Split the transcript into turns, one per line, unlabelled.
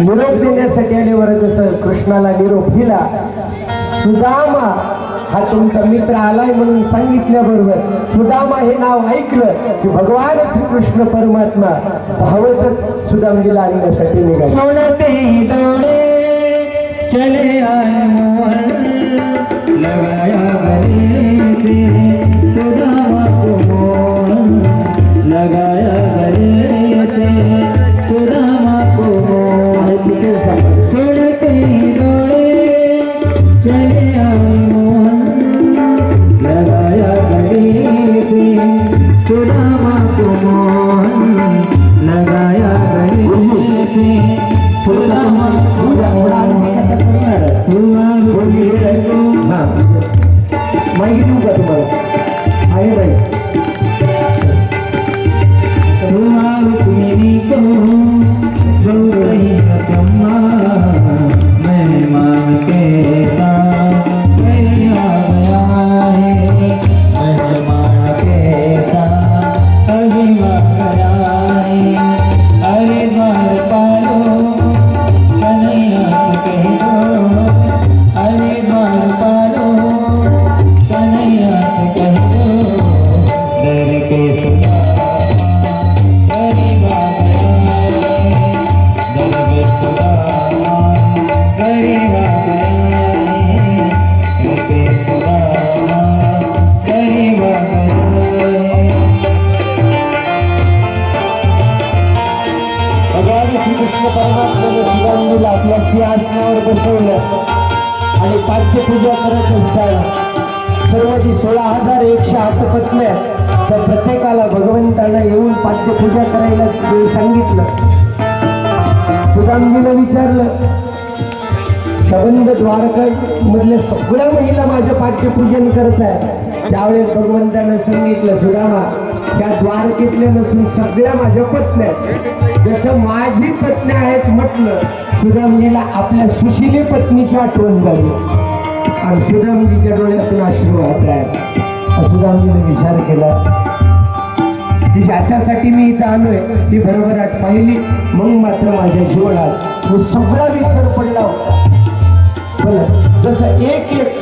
निरोप देण्यासाठी आल्यावर जसं कृष्णाला निरोप दिला सुदामा हा तुमचा मित्र आलाय म्हणून सांगितल्याबरोबर सुदामा हे नाव ऐकलं की भगवान श्रीकृष्ण परमात्मा धावतच सुदामजीला आणण्यासाठी निघाले.
सुनते लगाया
माहिती देऊ का तुम्हाला? परमात्म्याने सुदामजीला आपल्या सिंहासनावर बसवलं आणि पाठ्यपूजा करत असताना सर्व जी सोळा हजार एकशे आठ पत्न्या त्या प्रत्येकाला भगवंतानं येऊन पाठ्यपूजा करायला सांगितलं. सुदामजीनं विचारलं सबंध द्वारका मधल्या सगळ्या महिला माझं पाद्यपूजन करत आहेत. त्यावेळेस भगवंतानं सांगितलं सुदामा त्या द्वारकेतल्या नसून सगळ्या माझ्या पत्न्या आहेत. जसं माझी पत्नी आहेत म्हटलं सुदामजीला आपल्या सुशिले पत्नीची आठवण झाली. आणि सुदामजीच्या डोळ्यातून आश्रू वाहत आहेत सुदामजीने विचार केला की ज्याच्यासाठी मी इथं आलोय ती भरभराट पाहिली. मग मात्र माझ्या जीवनात तो सगळा विसर पडला होता. जसं एक एक